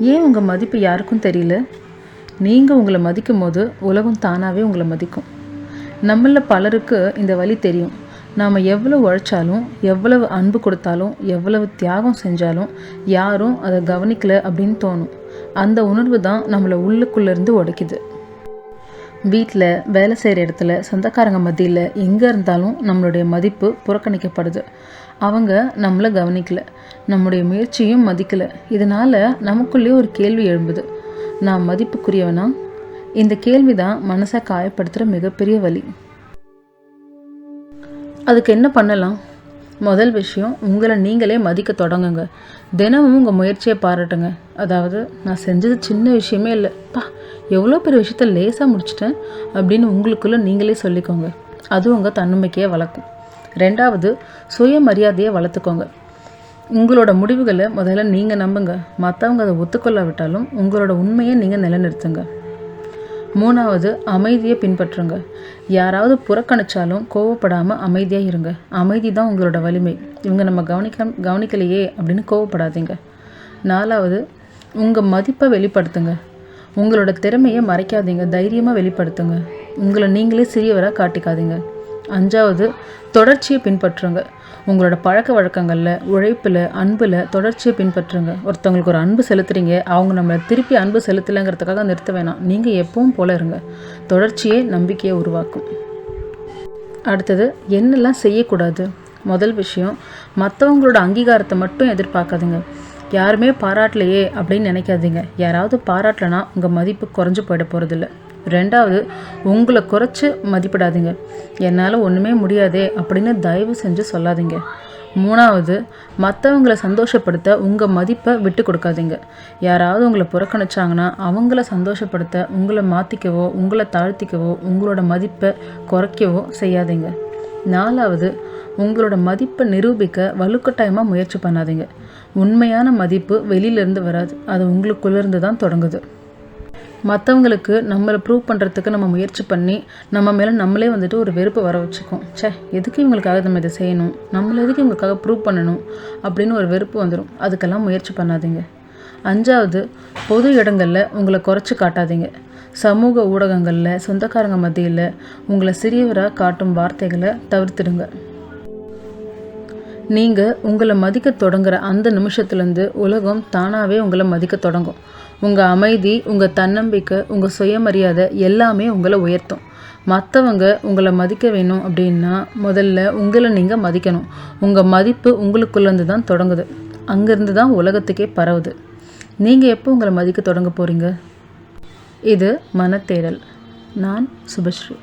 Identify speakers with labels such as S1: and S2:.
S1: ஏன் உங்கள் மதிப்பு யாருக்கும் தெரியல? நீங்கள் உங்களை மதிக்கும் போது உலகம் தானாகவே உங்களை மதிக்கும். நம்மள பலருக்கு இந்த வழி தெரியும். நாம் எவ்வளவு உழைச்சாலும் எவ்வளவு அன்பு கொடுத்தாலும் எவ்வளவு தியாகம் செஞ்சாலும் யாரும் அதை கவனிக்கலை அப்படின்னு தோணும். அந்த உணர்வு தான் நம்மளை உள்ளுக்குள்ளேருந்து உடைக்குது. வீட்டில் வேலை செய்கிற இடத்துல சொந்தக்காரங்க மத்தியில் எங்கே இருந்தாலும் நம்மளுடைய மதிப்பு புறக்கணிக்கப்படுது. அவங்க நம்மளை கவனிக்கல. நம்முடைய முயற்சியும் மதிக்கல. இதனால் நமக்குள்ளேயே ஒரு கேள்வி எழும்புது. நான் மதிப்புக்குரியவனா? இந்த கேள்வி தான் மனசை காயப்படுத்துகிற மிகப்பெரிய வழி அதுக்கு என்ன பண்ணலாம்? முதல் விஷயம் உங்களை நீங்களே மதிக்க தொடங்குங்க. தினமும் உங்கள் முயற்சியை பாராட்டுங்க. அதாவது நான் செஞ்சது சின்ன விஷயமே இல்லை. பா எவ்வளோ பெரிய விஷயத்த லேசாக முடிச்சிட்டேன் அப்படின்னு உங்களுக்குள்ளே நீங்களே சொல்லிக்கோங்க. அது உங்கள் தன்னம்பிக்கையை வளர்க்கும். ரெண்டாவது சுயமரியாதையை வளர்த்துக்கோங்க. உங்களோட முடிவுகளை முதல்ல நீங்கள் நம்புங்க. மற்றவங்க அதை ஒத்துக்கொள்ளாவிட்டாலும் உங்களோட உண்மையை நீங்கள் நிலைநிறுத்துங்க. மூணாவது அமைதியை பின்பற்றுங்க. யாராவது புறக்கணிச்சாலும் கோவப்படாமல் அமைதியாக இருங்க. அமைதி தான் உங்களோட வலிமை. இவங்க நம்ம கவனிக்க கவனிக்கலையே அப்படின்னு கோவப்படாதீங்க. நாலாவது உங்கள் மதிப்பை வெளிப்படுத்துங்க. உங்களோட திறமையை மறைக்காதீங்க தைரியமாக வெளிப்படுத்துங்க. உங்களை நீங்களே சிறியவராக காட்டிக்காதீங்க. அஞ்சாவது தொடர்ச்சியை பின்பற்றுங்க. உங்களோட பழக்க வழக்கங்களில் உழைப்பில் அன்பில் தொடர்ச்சியை பின்பற்றுங்க. ஒருத்தவங்களுக்கு ஒரு அன்பு செலுத்துறீங்க அவங்க நம்மளை திருப்பி அன்பு செலுத்தலைங்கிறதுக்காக நிறுத்த வேணாம். நீங்கள் எப்பவும் போல இருங்க. தொடர்ச்சியே நம்பிக்கையை உருவாக்கும். அடுத்தது என்னெல்லாம் செய்யக்கூடாது? முதல் விஷயம் மற்றவங்களோட அங்கீகாரத்தை மட்டும் எதிர்பார்க்காதீங்க. யாருமே பாராட்டலையே அப்படின்னு நினைக்காதீங்க. யாராவது பாராட்டலனா உங்கள் மதிப்பு குறைஞ்சு போயிட போகிறதில்ல ரெண்டாவது உங்களை குறைச்சி மதிப்பிடாதீங்க. என்னால் ஒன்றுமே முடியாதே அப்படின்னு தயவு செஞ்சு சொல்லாதீங்க. மூணாவது மற்றவங்கள சந்தோஷப்படுத்த உங்கள் மதிப்பை விட்டு கொடுக்காதீங்க. யாராவது உங்களை புறக்கணிச்சாங்கன்னா அவங்கள சந்தோஷப்படுத்த உங்களை மாற்றிக்கவோ உங்களை தாழ்த்திக்கவோ உங்களோட மதிப்பை குறைக்கவோ செய்யாதீங்க. நாலாவது உங்களோட மதிப்பை நிரூபிக்க வலுக்கட்டாயமாக முயற்சி பண்ணாதீங்க. உண்மையான மதிப்பு வெளியிலேருந்து வராது. அது உங்களுக்குள்ளேருந்து தான் தொடங்குது. மற்றவங்களுக்கு நம்மளை ப்ரூவ் பண்ணுறதுக்கு நம்ம முயற்சி பண்ணி நம்ம மேலே நம்மளே வந்துட்டு ஒரு வெறுப்பு வர வச்சுக்கோம். ச்சே எதுக்கு இவங்களுக்காக நம்ம இதை செய்யணும்? நம்மளை எதுக்கு இவங்களுக்காக ப்ரூவ் பண்ணணும்? அப்படின்னு ஒரு வெறுப்பு வந்துடும் அதுக்கெல்லாம் முயற்சி பண்ணாதீங்க. அஞ்சாவது பொது இடங்களில் உங்களை குறைச்சி காட்டாதீங்க. சமூக ஊடகங்களில் சொந்தக்காரங்க மத்தியில் உங்களை சிறியவராக காட்டும் வார்த்தைகளை தவிர்த்துடுங்க. நீங்கள் உங்களை மதிக்க தொடங்குற அந்த நிமிஷத்துலேருந்து உலகம் தானாகவே உங்களை மதிக்க தொடங்கும். உங்கள் அமைதி உங்கள் தன்னம்பிக்கை உங்கள் சுயமரியாதை எல்லாமே உங்களை உயர்த்தும். மற்றவங்க உங்களை மதிக்க வேணும் அப்படின்னா முதல்ல உங்களை நீங்கள் மதிக்கணும். உங்கள் மதிப்பு உங்களுக்குள்ளேருந்து தான் தொடங்குது. அங்கேருந்து தான் உலகத்துக்கே பரவுது. நீங்கள் எப்போ உங்களை மதிக்க தொடங்க போகிறீங்க இது மனத்தேடல். நான் சுபஸ்ரீ.